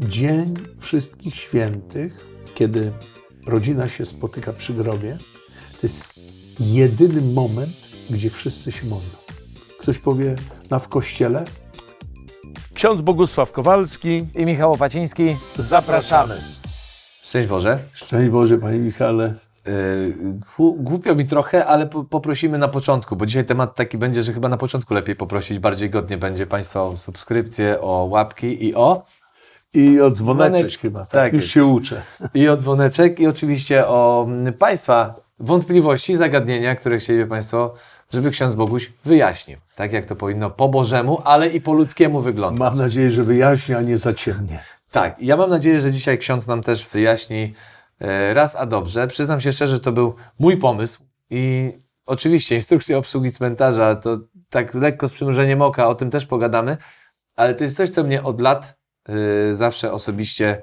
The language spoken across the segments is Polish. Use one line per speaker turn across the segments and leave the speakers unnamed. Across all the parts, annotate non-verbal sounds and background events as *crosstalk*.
Dzień Wszystkich Świętych, kiedy rodzina się spotyka przy grobie, to jest jedyny moment, gdzie wszyscy się modlą. Ktoś powie, na w kościele?
Ksiądz Bogusław Kowalski.
i Michał Opaciński. Zapraszamy.
Szczęść Boże.
Szczęść Boże, Panie Michale.
Yy, gł- Głupio mi trochę, ale po, poprosimy na początku, bo dzisiaj temat taki będzie, że chyba na początku lepiej poprosić, bardziej godnie będzie Państwa o subskrypcję, o łapki i o,
I o dzwoneczek
Dzwonek.
chyba, tak?
Tak
Już się uczę.
i o dzwoneczek i oczywiście o Państwa wątpliwości, zagadnienia, które chcieliby Państwo, żeby ksiądz Boguś wyjaśnił. Tak jak to powinno po Bożemu, ale i po ludzkiemu wyglądać.
Mam nadzieję, że wyjaśnię, a nie zaciemnię.
Tak, ja mam nadzieję, że dzisiaj ksiądz nam też wyjaśni e, raz a dobrze. Przyznam się szczerze, że to był mój pomysł i oczywiście instrukcja obsługi cmentarza to tak lekko z przymrużeniem oka, o tym też pogadamy, ale to jest coś, co mnie od lat zawsze osobiście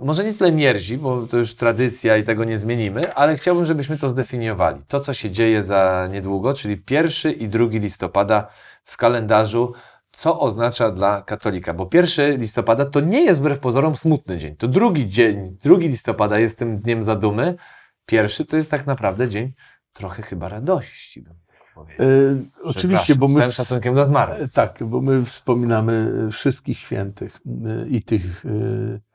może nie tyle mierzi, bo to już tradycja i tego nie zmienimy, ale chciałbym, żebyśmy to zdefiniowali. To, co się dzieje za niedługo, czyli 1 i 2 listopada w kalendarzu, co oznacza dla katolika. Bo 1 listopada to nie jest wbrew pozorom smutny dzień. To drugi dzień, 2 listopada jest tym dniem zadumy. Pierwszy to jest tak naprawdę dzień trochę chyba radości, bym powiedział.
E, oczywiście, bo
Z
my...
całym szacunkiem dla zmarłych.
E, Tak, bo my wspominamy wszystkich świętych e, i tych e,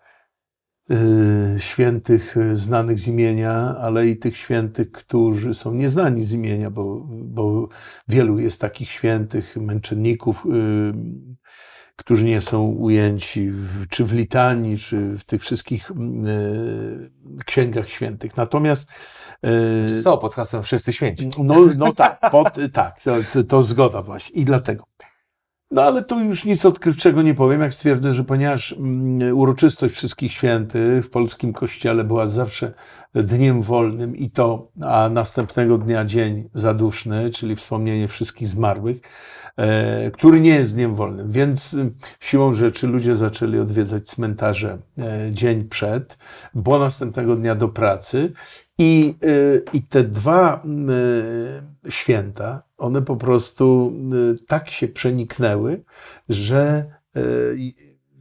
świętych znanych z imienia, ale i tych świętych, którzy są nieznani z imienia, bo, bo wielu jest takich świętych męczenników, którzy nie są ujęci w, czy w litanii, czy w tych wszystkich księgach świętych. Natomiast
Co pod hasłem Wszyscy Święci?
no, no tak, pod, tak, to, to, zgoda właśnie. I dlatego. No ale tu już nic odkrywczego nie powiem, jak stwierdzę, że ponieważ mm, uroczystość Wszystkich Świętych w polskim kościele była zawsze dniem wolnym i to, a następnego dnia dzień zaduszny, czyli wspomnienie wszystkich zmarłych, e, który nie jest dniem wolnym. Więc y, siłą rzeczy ludzie zaczęli odwiedzać cmentarze e, dzień przed, bo następnego dnia do pracy i, y, I te dwa y, święta, one po prostu y, tak się przeniknęły, że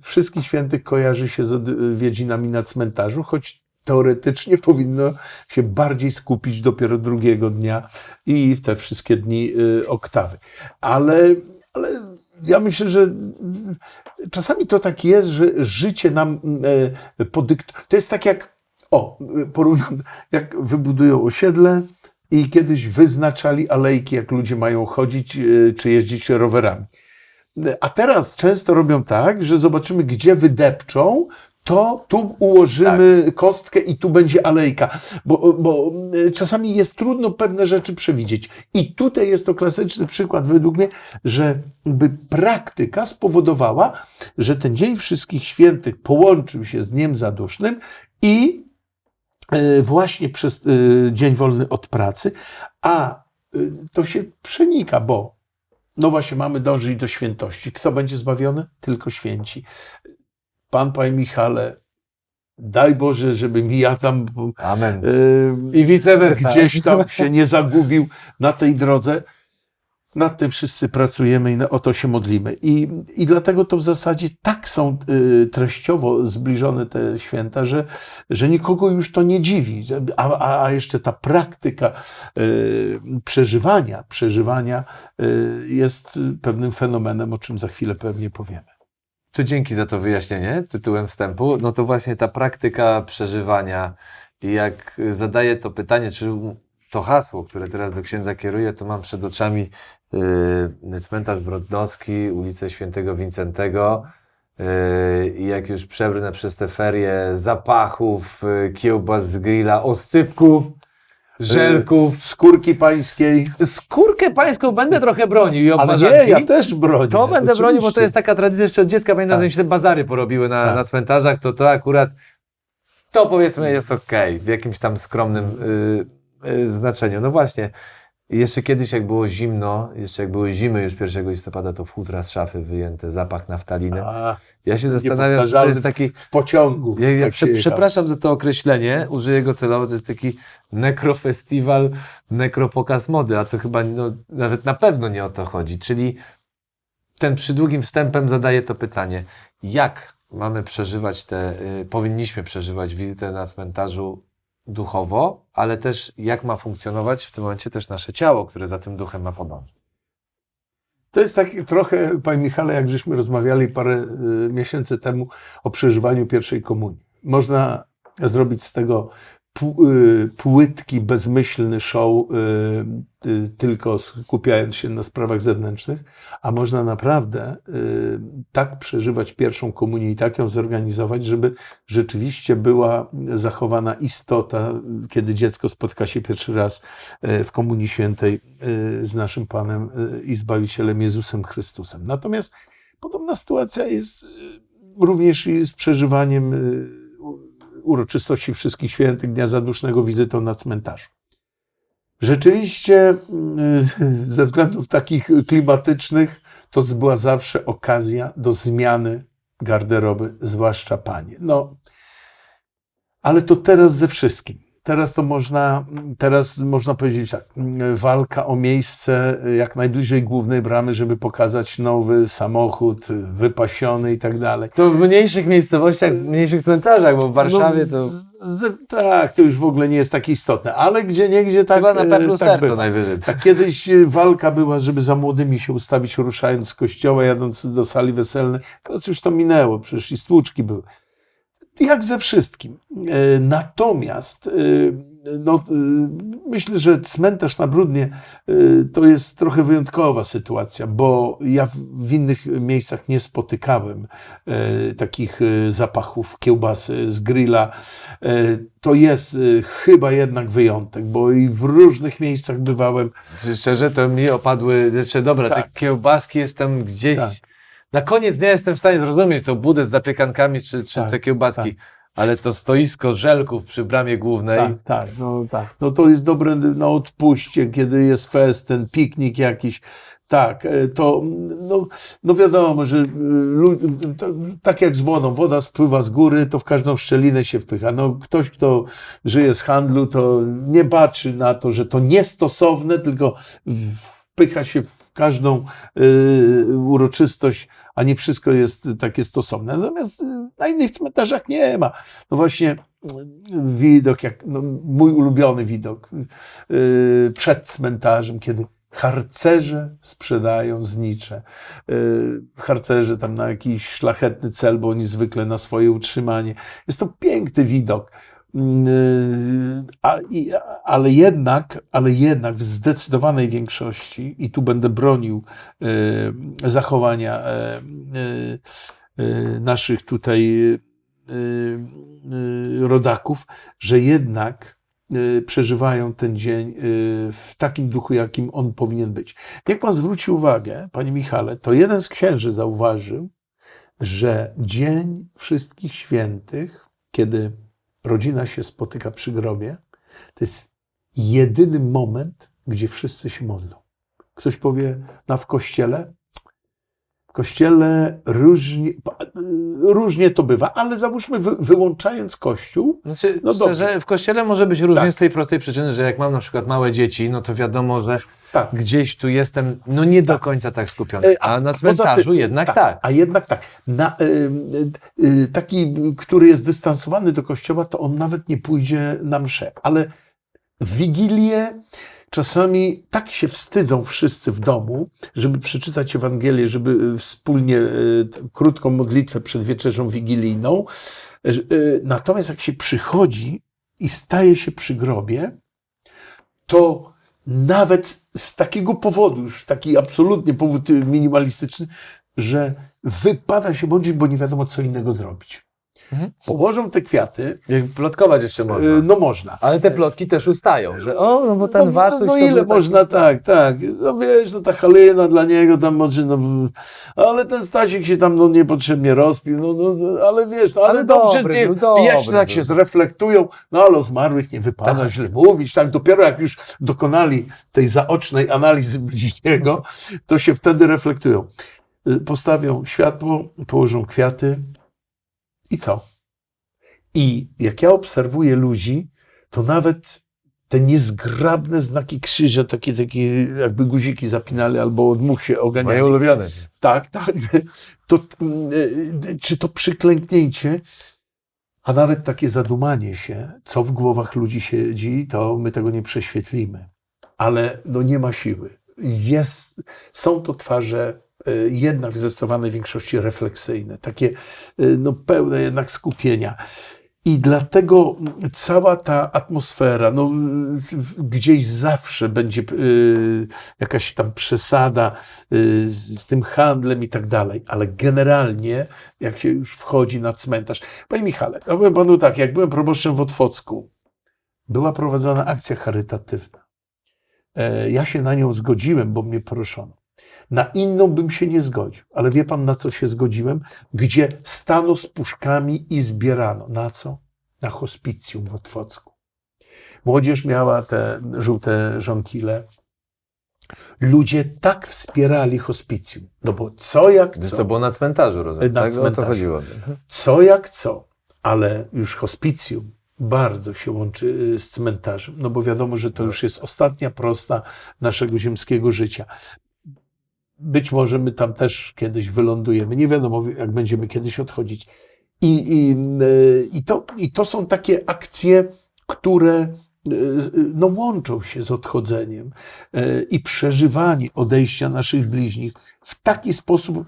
wszystkich świętych kojarzy się z odwiedzinami na cmentarzu, choć teoretycznie *laughs* powinno się bardziej skupić dopiero drugiego dnia i w te wszystkie dni oktawy. Ale, ale ja myślę, że czasami to tak jest, że życie nam podyktuje. To jest tak jak o, porównam, jak wybudują osiedle i kiedyś wyznaczali alejki, jak ludzie mają chodzić y, czy jeździć rowerami. A teraz często robią tak, że zobaczymy, gdzie wydepczą, to tu ułożymy kostkę i tu będzie alejka, bo, bo y, czasami jest trudno pewne rzeczy przewidzieć. I tutaj jest to klasyczny przykład według mnie, że jakby praktyka spowodowała, że ten Dzień Wszystkich Świętych połączył się z Dniem Zadusznym i e, właśnie przez e, dzień wolny od pracy, a e, to się przenika, bo no właśnie mamy dążyć do świętości. Kto będzie zbawiony? Tylko święci. Pan, Panie Michale, daj Boże, żeby mi ja tam
Amen.
e,
I vice versa.
gdzieś tam się nie zagubił na tej drodze. Nad tym wszyscy pracujemy i o to się modlimy. I, I dlatego to w zasadzie tak są y, treściowo zbliżone te święta, że, że nikogo już to nie dziwi. A, a, jeszcze ta praktyka y, przeżywania, przeżywania y, jest pewnym fenomenem, o czym za chwilę pewnie powiemy.
Tu dzięki za to wyjaśnienie tytułem wstępu. No to właśnie ta praktyka przeżywania i jak zadaję to pytanie, czy to hasło, które teraz do księdza kieruję, to mam przed oczami cmentarz Brodnowski, ulicę Świętego Wincentego yy, i jak już przebrnę przez te ferie zapachów, yy, kiełbas z grilla, oscypków, żelków.
Skórki pańskiej.
Skórkę pańską będę trochę bronił i
Ale nie, ja też bronię.
To będę bronił, bo to
oczywiście.
jest taka tradycja jeszcze od dziecka. Pamiętam,
Tak.
że mi się te bazary porobiły na,
Tak.
na cmentarzach, to to akurat to powiedzmy jest okej w jakimś tam skromnym y, y, znaczeniu. No właśnie, jeszcze kiedyś jak było zimno, jeszcze jak były zimy już 1 listopada, to futra z szafy wyjęte, zapach naftaliny.
A,
Ja się zastanawiam, czy to jest taki...
w pociągu.
Ja, ja
jak
prze, przepraszam za to określenie, użyję go celowo, to jest taki nekrofestiwal, nekropokaz mody, a to chyba no, nawet na pewno nie o to chodzi. Czyli ten przydługim wstępem zadaję to pytanie, jak mamy przeżywać te, y, powinniśmy przeżywać wizytę na cmentarzu duchowo, ale też jak ma funkcjonować w tym momencie też nasze ciało, które za tym duchem ma podążać.
To jest tak trochę, Panie Michale, jak żeśmy rozmawiali parę y, miesięcy temu o przeżywaniu pierwszej komunii. Można zrobić z tego płytki, bezmyślny show, y, y, tylko skupiając się na sprawach zewnętrznych, a można naprawdę y, tak przeżywać pierwszą komunię i tak ją zorganizować, żeby rzeczywiście była zachowana istota, kiedy dziecko spotka się pierwszy raz y, w Komunii Świętej y, z naszym Panem y, i Zbawicielem Jezusem Chrystusem. Natomiast podobna sytuacja jest y, również i z przeżywaniem y, uroczystości Wszystkich Świętych, Dnia Zadusznego, wizytą na cmentarzu. Rzeczywiście, y, *laughs* ze względów takich klimatycznych, to była zawsze okazja do zmiany garderoby, zwłaszcza panie. No, ale to teraz ze wszystkim. Teraz to można, teraz można powiedzieć tak, walka o miejsce jak najbliżej głównej bramy, żeby pokazać nowy samochód, wypasiony i tak dalej.
To w mniejszych miejscowościach, w mniejszych cmentarzach, bo w Warszawie to
No, z, z, tak, to już w ogóle nie jest takie istotne, ale gdzie niegdzie tak,
chyba na
e,
pewno
tak
serce
bywa.
najwyżej.
Tak kiedyś e, walka była, żeby za młodymi się ustawić, ruszając z kościoła, jadąc do sali weselnej. Teraz już to minęło, przecież i stłuczki były. Jak ze wszystkim. E, Natomiast e, no, e, myślę, że cmentarz na Brudnie to jest trochę wyjątkowa sytuacja, bo ja w- innych miejscach nie spotykałem takich zapachów kiełbasy z grilla. To jest chyba jednak wyjątek, bo i w różnych miejscach bywałem.
Szczerze, to mi opadły, jeszcze dobra,
Tak.
te kiełbaski jestem gdzieś,
Tak.
Na koniec dnia jestem w stanie zrozumieć tą budę z zapiekankami, czy, czy
Tak,
te kiełbaski, ale to stoisko żelków przy bramie głównej,
Tak, tak, no tak. No to jest dobre na odpuście, kiedy jest festyn, piknik jakiś. Tak, e, to no, no wiadomo, że e, lu- to, tak jak z wodą, woda spływa z góry, to w każdą szczelinę się wpycha. No, ktoś, kto żyje z handlu, to nie baczy na to, że to niestosowne, tylko wpycha się w każdą e, uroczystość, a nie wszystko jest takie stosowne. Natomiast e, na innych cmentarzach nie ma. No właśnie widok, jak no, mój ulubiony widok przed cmentarzem, kiedy harcerze sprzedają znicze. Harcerze tam na jakiś szlachetny cel, bo oni zwykle na swoje utrzymanie. Jest to piękny widok. Yy, a, i, ale jednak, ale jednak w zdecydowanej większości, i tu będę bronił yy, zachowania yy, naszych tutaj rodaków, że jednak przeżywają ten dzień w takim duchu, jakim on powinien być. Niech pan zwróci uwagę, panie Michale, to jeden z księży zauważył, że Dzień Wszystkich Świętych, kiedy rodzina się spotyka przy grobie, to jest jedyny moment, gdzie wszyscy się modlą. Ktoś powie, na w kościele? Kościele różnie, różnie to bywa, ale załóżmy, wy, wyłączając kościół,
Znaczy,
No
szczerze,
dobrze.
w kościele może być różnie
Tak.
z tej prostej przyczyny, że jak mam na przykład małe dzieci, no to wiadomo, że
tak.
gdzieś tu jestem, no nie do końca tak skupiony,
E,
a na cmentarzu
tym-
jednak tak.
A jednak tak. Na, y, y, taki, który jest dystansowany do kościoła, to on nawet nie pójdzie na mszę. Ale w Wigilię czasami tak się wstydzą wszyscy w domu, żeby przeczytać Ewangelię, żeby y, wspólnie y, krótką modlitwę przed wieczerzą wigilijną. y, Natomiast jak się przychodzi i staje się przy grobie, to nawet z takiego powodu, już taki absolutnie powód minimalistyczny, że wypada się modlić, bo nie wiadomo, co innego zrobić.
Mhm.
Położą te kwiaty,
Jak plotkować jeszcze można.
y, no można.
Ale te plotki też ustają, że o, no bo ten
no,
Wacuś
no,
to
ile
był taki-
można, tak, tak. No wiesz, no ta halina dla niego tam może, no, ale ten Stasik się tam no, niepotrzebnie rozpił, no, no, no, ale wiesz, no, ale,
Ale
dobrze,
dobry
nie, jeszcze tak się zreflektują, no ale o zmarłych nie wypada
Tak.
źle mówić, tak, dopiero jak już dokonali tej zaocznej analizy bliźniego, to się wtedy reflektują. Y, Postawią światło, położą kwiaty i co? I jak ja obserwuję ludzi, to nawet te niezgrabne znaki krzyża, takie, takie jakby guziki zapinali albo od much się oganiali.
Moje ulubione.
Tak, tak. *laughs* To, mm, czy to przyklęknięcie, a nawet takie zadumanie się, co w głowach ludzi siedzi, to my tego nie prześwietlimy. Ale no nie ma siły. Jest, są to twarze jednak w zdecydowanej większości refleksyjne, takie e, no, pełne jednak skupienia. I dlatego cała ta atmosfera, no, gdzieś zawsze będzie y, jakaś tam przesada y, z, z tym handlem i tak dalej, ale generalnie, jak się już wchodzi na cmentarz. Panie Michale, ja powiem panu tak, jak byłem proboszczem w Otwocku, była prowadzona akcja charytatywna. E, ja się na nią zgodziłem, bo mnie proszono. Na inną bym się nie zgodził, ale wie pan na co się zgodziłem? Gdzie stano z puszkami i zbierano. Na co? Na hospicjum w Otwocku. Młodzież miała te żółte żonkile. Ludzie tak wspierali hospicjum. No bo co jak co?
To było na cmentarzu, rozumiem.
Na
tak? O to
cmentarzu.
chodziło.
Co jak co, ale już hospicjum bardzo się łączy y, z cmentarzem, no bo wiadomo, że to już jest ostatnia prosta naszego ziemskiego życia. Być może my tam też kiedyś wylądujemy, nie wiadomo, jak będziemy kiedyś odchodzić. I, i, y, i, to, i to są takie akcje, które y, no, łączą się z odchodzeniem y, i przeżywanie odejścia naszych bliźnich w taki sposób,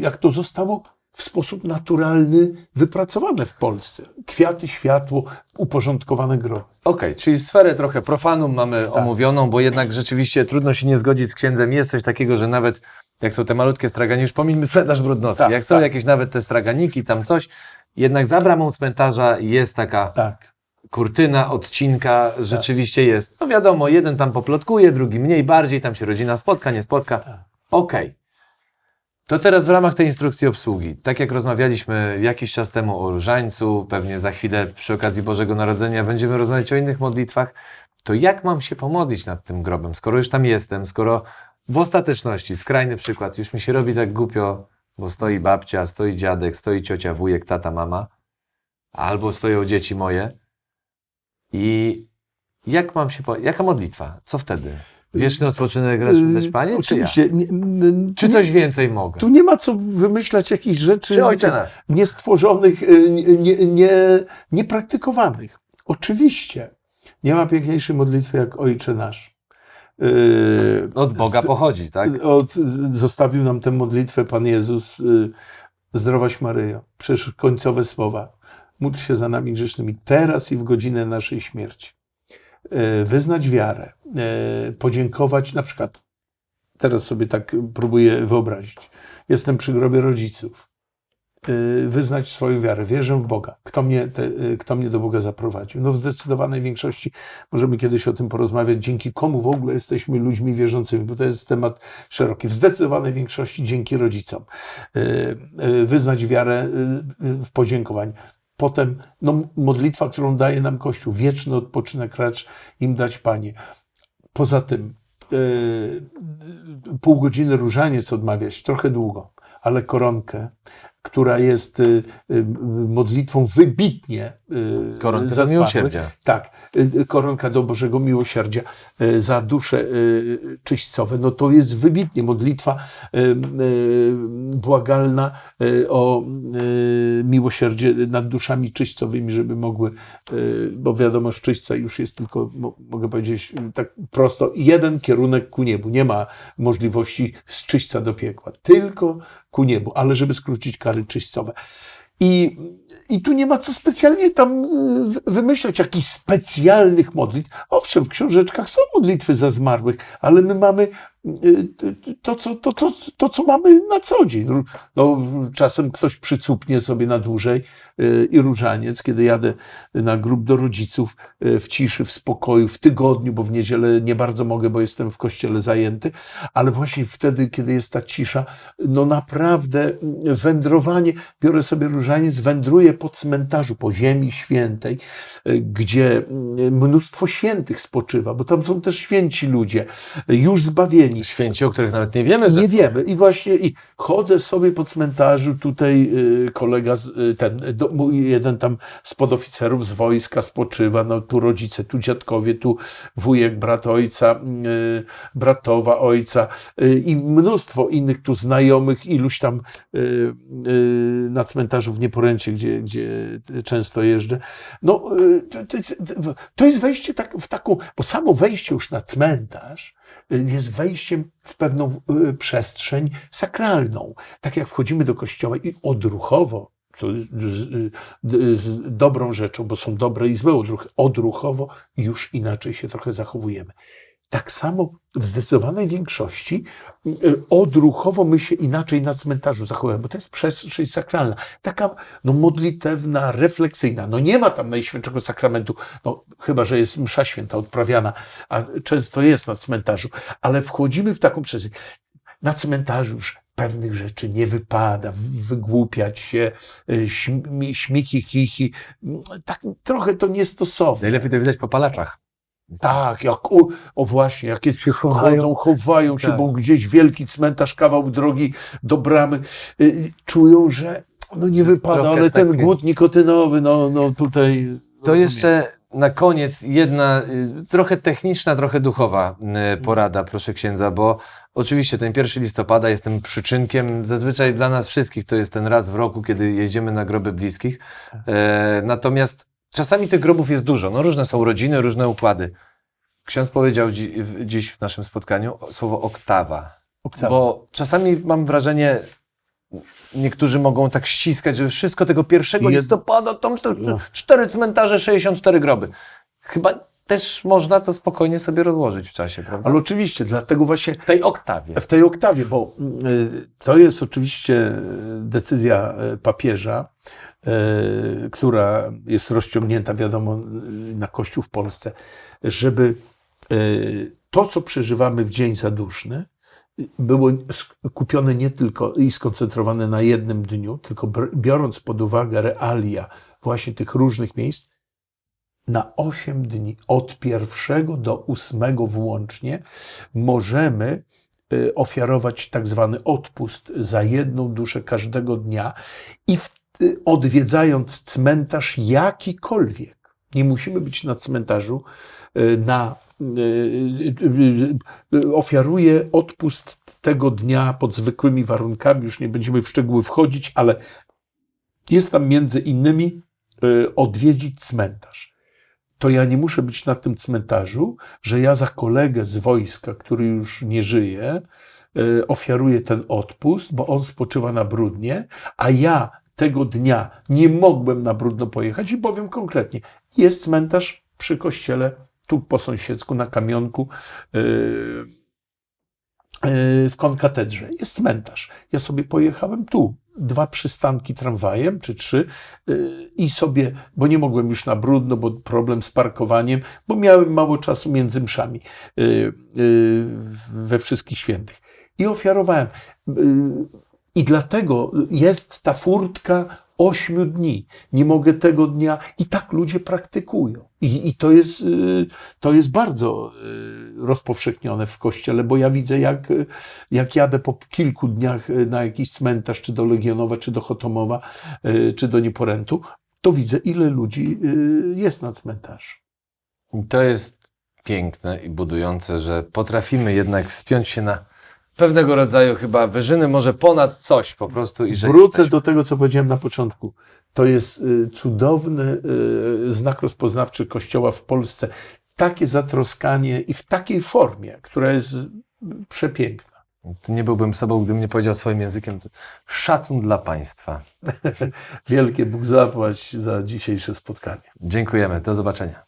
jak to zostało w sposób naturalny wypracowane w Polsce. Kwiaty, światło, uporządkowane groby.
Okej, czyli sferę trochę profanum mamy
Tak.
omówioną, bo jednak rzeczywiście trudno się nie zgodzić z księdzem. Jest coś takiego, że nawet jak są te malutkie straganie, już pomijmy cmentarz brudnowski,
Tak,
jak są
tak.
jakieś nawet te straganiki, tam coś, jednak za bramą cmentarza jest taka
Tak.
kurtyna, odcinka, rzeczywiście jest. No wiadomo, jeden tam poplotkuje, drugi mniej, bardziej, tam się rodzina spotka, nie spotka.
Tak.
Okej. To teraz w ramach tej instrukcji obsługi, tak jak rozmawialiśmy jakiś czas temu o różańcu, pewnie za chwilę przy okazji Bożego Narodzenia będziemy rozmawiać o innych modlitwach, to jak mam się pomodlić nad tym grobem, skoro już tam jestem, skoro w ostateczności, skrajny przykład, już mi się robi tak głupio, bo stoi babcia, stoi dziadek, stoi ciocia, wujek, tata, mama, albo stoją dzieci moje i jak mam się, po... jaka modlitwa? Co wtedy? Wieczny odpoczynek dać, dać Panie, czy ja?
Y, Oczywiście. Nie, n-
Czy coś więcej mogę?
Tu nie ma co wymyślać jakichś rzeczy
Czy
niestworzonych, y, nie, nie, nie, niepraktykowanych. Oczywiście. Nie ma piękniejszej modlitwy jak Ojcze Nasz. Y,
Od Boga pochodzi, tak?
Od, zostawił nam tę modlitwę Pan Jezus. y, Zdrowaś Maryjo. Przecież końcowe słowa. Módl się za nami grzesznymi teraz i w godzinę naszej śmierci. Y, Wyznać wiarę. y, Podziękować na przykład. Teraz sobie tak próbuję wyobrazić. Jestem przy grobie rodziców. Y, Wyznać swoją wiarę. Wierzę w Boga. Kto mnie, te, kto mnie do Boga zaprowadził? No w zdecydowanej większości możemy kiedyś o tym porozmawiać, dzięki komu w ogóle jesteśmy ludźmi wierzącymi, bo to jest temat szeroki. W zdecydowanej większości dzięki rodzicom. Wyznać wiarę w podziękowaniu. Potem no, modlitwa, którą daje nam Kościół. Wieczny odpoczynek racz im dać, Panie. Poza tym y, pół godziny różaniec odmawiać, trochę długo, ale koronkę, która jest y, y, modlitwą wybitnie y,
Koronkę
za
do miłosierdzia.
Tak, koronka do Bożego Miłosierdzia za dusze czyśćcowe. No to jest wybitnie modlitwa błagalna o miłosierdzie nad duszami czyśćcowymi, żeby mogły, bo wiadomo, z czyśćca już jest tylko, mo- mogę powiedzieć tak prosto, jeden kierunek ku niebu. Nie ma możliwości z czyśćca do piekła, tylko ku niebu, ale żeby skrócić kary. I, I tu nie ma co specjalnie tam y, wy- wymyślać jakichś specjalnych modlitw. Owszem, w książeczkach są modlitwy za zmarłych, ale my mamy to, co, to, to, to, co mamy na co dzień. No, czasem ktoś przycupnie sobie na dłużej y, i różaniec, kiedy jadę na grób do rodziców y, w ciszy, w spokoju, w tygodniu, bo w niedzielę nie bardzo mogę, bo jestem w kościele zajęty, ale właśnie wtedy, kiedy jest ta cisza, no naprawdę mm, wędrowanie, biorę sobie różaniec, wędruję po cmentarzu, po ziemi świętej, y, gdzie mm, mnóstwo świętych spoczywa, bo tam są też święci ludzie, już zbawieni, zgubieni.
Święci, o których nawet nie wiemy, że
Nie wiemy. I właśnie i chodzę sobie po cmentarzu, tutaj y, kolega, z, y, ten, do, mój jeden tam z podoficerów z wojska spoczywa, no tu rodzice, tu dziadkowie, tu wujek, brat ojca, y, bratowa ojca y, i mnóstwo innych tu znajomych, iluś tam y, y, na cmentarzu w Nieporęcie, gdzie, gdzie często jeżdżę. No, y, to, to, jest, to jest wejście tak, w taką, bo samo wejście już na cmentarz y, jest w pewną y, przestrzeń sakralną. Tak jak wchodzimy do kościoła i odruchowo, z, z dobrą rzeczą, bo są dobre i złe odruchy, odruchowo już inaczej się trochę zachowujemy. Tak samo w zdecydowanej większości y, odruchowo my się inaczej na cmentarzu zachowujemy, bo to jest przestrzeń sakralna, taka no, modlitewna, refleksyjna. No nie ma tam Najświętszego Sakramentu, no, chyba że jest msza święta odprawiana, a często jest na cmentarzu, ale wchodzimy w taką przestrzeń. Na cmentarzu już pewnych rzeczy nie wypada, wygłupiać się, y, śmi, śmichi, chichi. Tak trochę to niestosowne.
najlepiej to widać po palaczach.
Tak, jak, o, o właśnie, jakie chodzą, chowają się,
Tak.
bo gdzieś wielki cmentarz, kawał drogi do bramy, y, czują, że no nie wypada,
Trochę
ale ten
takie-
głód nikotynowy, no, no tutaj...
To
rozumiem.
jeszcze na koniec jedna y, trochę techniczna, trochę duchowa y, porada, proszę księdza, bo oczywiście ten 1 listopada jest tym przyczynkiem, zazwyczaj dla nas wszystkich to jest ten raz w roku, kiedy jedziemy na groby bliskich. E, natomiast czasami tych grobów jest dużo, no różne są rodziny, różne układy. Ksiądz powiedział dzi dziś w naszym spotkaniu słowo oktawa.
Oktawa.
Bo czasami mam wrażenie, niektórzy mogą tak ściskać, że wszystko tego 1
Jed-
listopada, tam
No.
cztery cmentarze, 64 groby. Chyba też można to spokojnie sobie rozłożyć w czasie, prawda?
Ale oczywiście, dlatego właśnie
w tej oktawie.
w tej oktawie, bo y, to jest oczywiście y, decyzja y, papieża, która jest rozciągnięta, wiadomo, na Kościół w Polsce, żeby y, to, co przeżywamy w Dzień Zaduszny, było kupione nie tylko i skoncentrowane na jednym dniu, tylko biorąc pod uwagę realia właśnie tych różnych miejsc, na 8 dni, od pierwszego do ósmego włącznie, możemy y, ofiarować tak zwany odpust za jedną duszę każdego dnia i w, odwiedzając cmentarz jakikolwiek. Nie musimy być na cmentarzu, y, na y, y, y, ofiaruje odpust tego dnia pod zwykłymi warunkami, już nie będziemy w szczegóły wchodzić, ale jest tam między innymi y, odwiedzić cmentarz to ja nie muszę być na tym cmentarzu, że ja za kolegę z wojska, który już nie żyje, y, ofiaruję ten odpust, bo on spoczywa na Brudnie, a ja tego dnia nie mogłem na Brudno pojechać i powiem konkretnie, jest cmentarz przy kościele, tu po sąsiedzku, na kamionku, y, y, w konkatedrze. Jest cmentarz. Ja sobie pojechałem tu, dwa przystanki tramwajem, czy trzy, y, i sobie, bo nie mogłem już na brudno, bo problem z parkowaniem, bo miałem mało czasu między mszami y, y, we wszystkich świętych. I ofiarowałem. I dlatego jest ta furtka ośmiu dni. Nie mogę tego dnia. I tak ludzie praktykują. I, i to, jest, y, to jest bardzo y, rozpowszechnione w kościele, bo ja widzę, jak, jak jadę po kilku dniach y, na jakiś cmentarz, czy do Legionowa, czy do Chotomowa, czy do Nieporętu, to widzę, ile ludzi jest na cmentarzu.
To jest piękne i budujące, że potrafimy jednak wspiąć się na pewnego rodzaju chyba wyżyny, może ponad coś po prostu. I że
Wrócę
jesteśmy-
do tego, co powiedziałem na początku. To jest y, cudowny y, znak rozpoznawczy Kościoła w Polsce. Takie zatroskanie i w takiej formie, która jest y, przepiękna.
To nie byłbym sobą, gdybym nie powiedział swoim językiem. Szacun dla Państwa. *laughs*
Wielkie Bóg zapłać za dzisiejsze spotkanie.
Dziękujemy. Do zobaczenia.